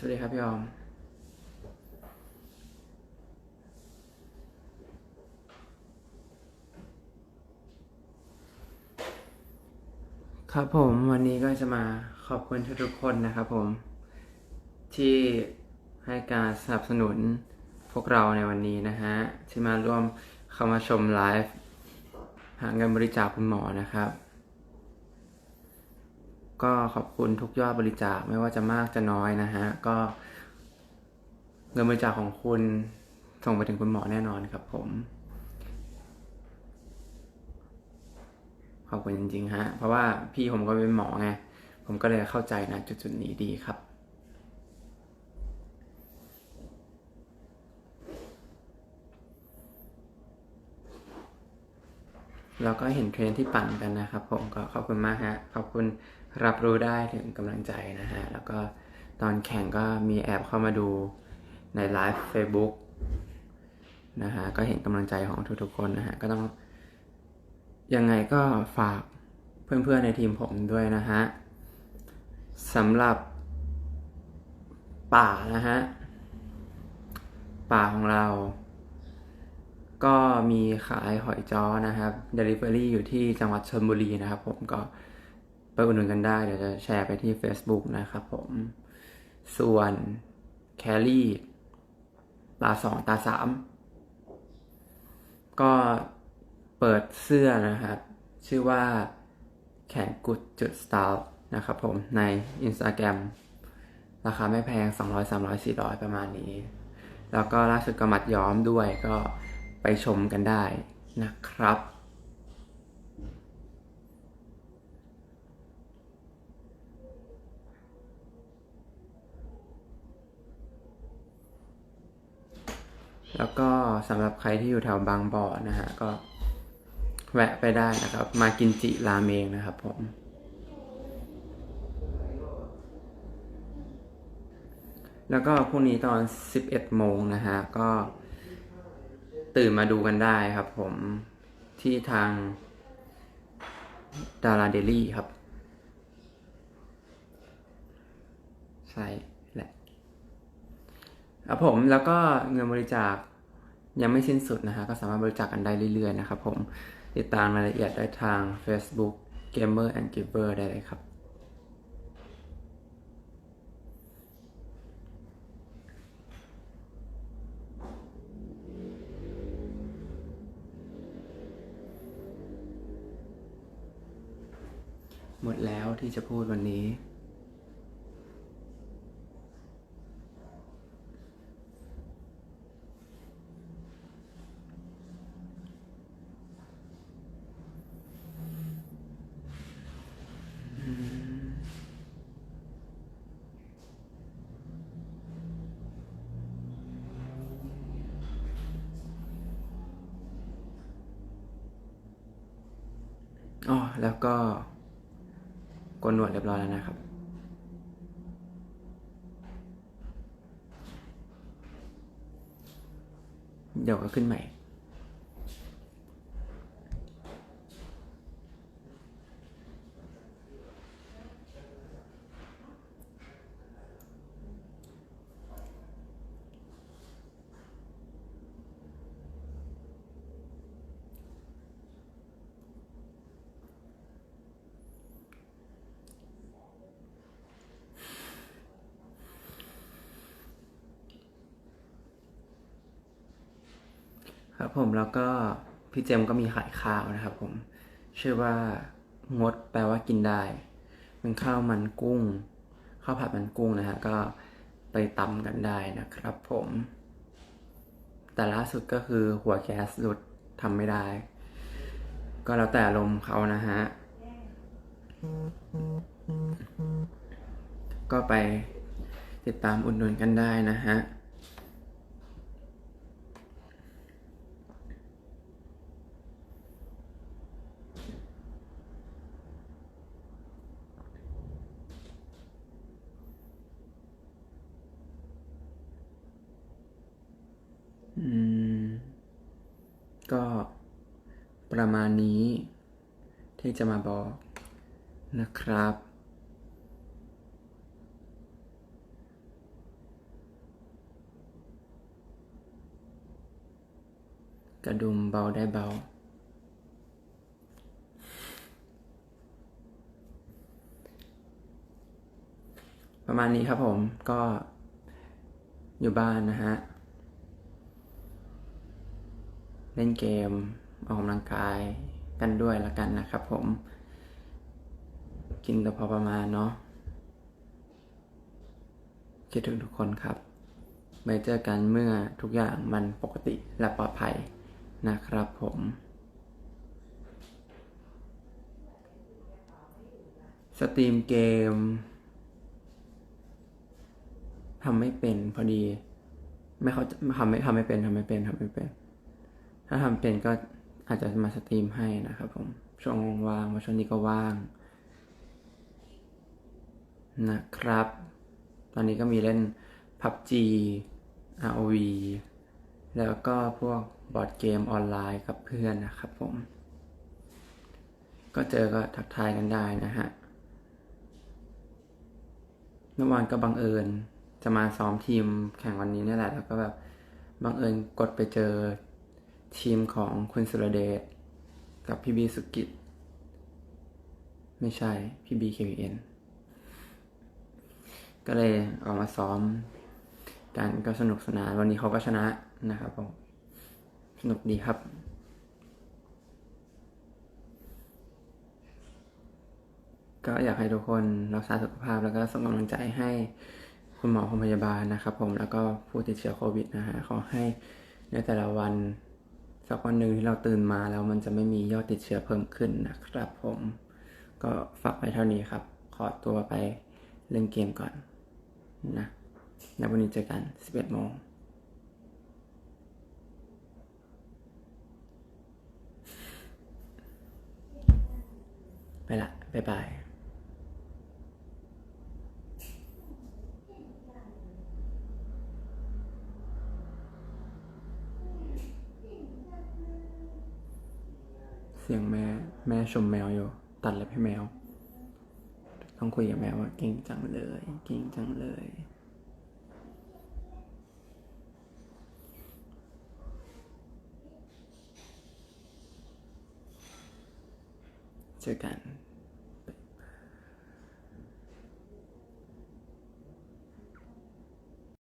สวัสดีครับพี่ออม ครับผมวันนี้ก็จะมาขอบคุณทุกๆคนนะครับผม ที่ให้การสนับสนุนพวกเราในวันนี้นะฮะ ที่มาร่วมเข้ามาชมไลฟ์หาเงินบริจาคคุณหมอนะครับ ก็ขอบคุณทุกยอดบริจาคไม่ว่าจะมากจะน้อยนะฮะ ก็เงินบริจาคของคุณส่งไปถึงคุณหมอแน่นอนครับผม ขอบคุณจริงๆฮะ เพราะว่าพี่ผมก็เป็นหมอไง ผมก็เลยเข้าใจนะจุดๆนี้ดีครับ เราก็เห็นเทรนที่ปั่นกันนะครับ ผมก็ขอบคุณมากฮะขอบคุณรับรู้ได้ถึงกำลังใจนะฮะแล้วก็ตอนแข่งก็มีแอบเข้ามาดูในไลฟ์ Facebook นะฮะก็เห็นกำลังใจของทุกๆคนนะฮะก็ต้องยังไงก็ฝากเพื่อนๆในทีมผมด้วยนะฮะสำหรับป่านะฮะป่าของเรา ก็มีขายหอยจ้อนะครับ Delivery อยู่ที่จังหวัดชลบุรีนะครับ ผมก็ไปอุดหนุนกันได้ เดี๋ยวจะแชร์ไปที่ Facebook นะครับผม ส่วนแคลรี่ตาสองตาสามก็เปิดเสื้อนะครับ ชื่อว่าแขนกุดจุดสไตล์นะครับผมใน Instagram ราคาไม่แพง 200 300 400 ประมาณนี้ แล้วก็ล่าสุดก็มัดย้อมด้วยก็ ไปชมกันได้นะครับ แล้วก็สำหรับใครที่อยู่แถวบางบ่อนะฮะ ก็แวะไปได้นะครับ มากินจิราเมงนะครับผมแล้วก็พรุ่งนี้ตอน 11 โมงนะฮะ ก็ ตื่นมาดูกันได้ครับผมที่ทางดาราเดลี่ครับ ใช่แหละครับผมแล้วก็เงินบริจาคยังไม่สิ้นสุดนะฮะก็สามารถบริจาคกันได้เรื่อยๆนะครับผมติดตามรายละเอียดได้ทาง Facebook Gamer and Giver ได้เลยครับ หมดแล้วที่จะพูดวันนี้ อ๋อ แล้วก็ กนหนวดเรียบร้อยแล้วนะครับ เดี๋ยวก็ขึ้นใหม่ ครับผมแล้วก็พี่เจมก็มีขายข้าวนะครับผม ชื่อว่างดแปลว่ากินได้ เป็นข้าวมันกุ้ง ข้าวผัดมันกุ้งนะฮะก็ไปตำกันได้นะครับผม แต่ล่าสุดก็คือหัวแก๊สหลุดทำไม่ได้ ก็แล้วแต่ลมเขานะฮะ ก็ไปติดตามอุดหนุนกันได้นะฮะ ประมาณนี้ ที่จะมาบอกนะครับ กระดุมเบาได้เบาประมาณนี้ครับผมก็อยู่บ้านนะฮะ เล่นเกม ออกกำลังกายกันด้วยละกันนะครับผม กินแต่พอประมาณเนาะคิดถึงทุกคนครับไว้เจอกันเมื่อทุกอย่างมันปกติและปลอดภัยนะครับผมสตรีมเกมทำไม่เป็นพอดี ไม่เขาทำไม่ทำไม่เป็นทำไม่เป็นทำไม่เป็น ถ้าทำเป็นก็ อาจจะมาสตรีมให้นะครับผมช่วงว่างๆว่าช่วงนี้ก็ว่าง นะครับ ตอนนี้ก็มีเล่น PUBG ROV แล้วก็พวกบอร์ดเกมออนไลน์กับเพื่อนนะครับผม ก็เจอก็ทักทายกันได้นะฮะเมื่อวานก็บังเอิญจะมาซ้อมทีมแข่งวันนี้นี่แหละ แล้วก็แบบบังเอิญกดไปเจอ ทีมของคุณสุรเดชกับพี่บีสุกิจ ไม่ใช่พี่บี KVN ก็เลยออกมาซ้อมกันก็สนุกสนานวันนี้เขาก็ชนะนะครับผมสนุกดีครับ ก็อยากให้ทุกคนรักษาสุขภาพแล้วก็ส่งกำลังใจให้คุณหมอคุณพยาบาลนะครับผมแล้วก็ผู้ติดเชื้อโควิดนะฮะขอให้ในแต่ละวัน สักวันหนึ่งที่เราตื่นมาแล้วมันจะไม่มียอดติดเชื้อเพิ่มขึ้นนะครับผมก็ฝากไว้เท่านี้ครับ ขอตัวไปเล่นเกมก่อนนะแล้ววันนี้เจอกัน 11โมงไปละ บ๊ายบาย สียงแม่แม่ชมแมวอยู่ ตัดเล็บให้แมว ต้องคุยกับแมวว่าเก่งจังเลย เก่งจังเลย เจอกัน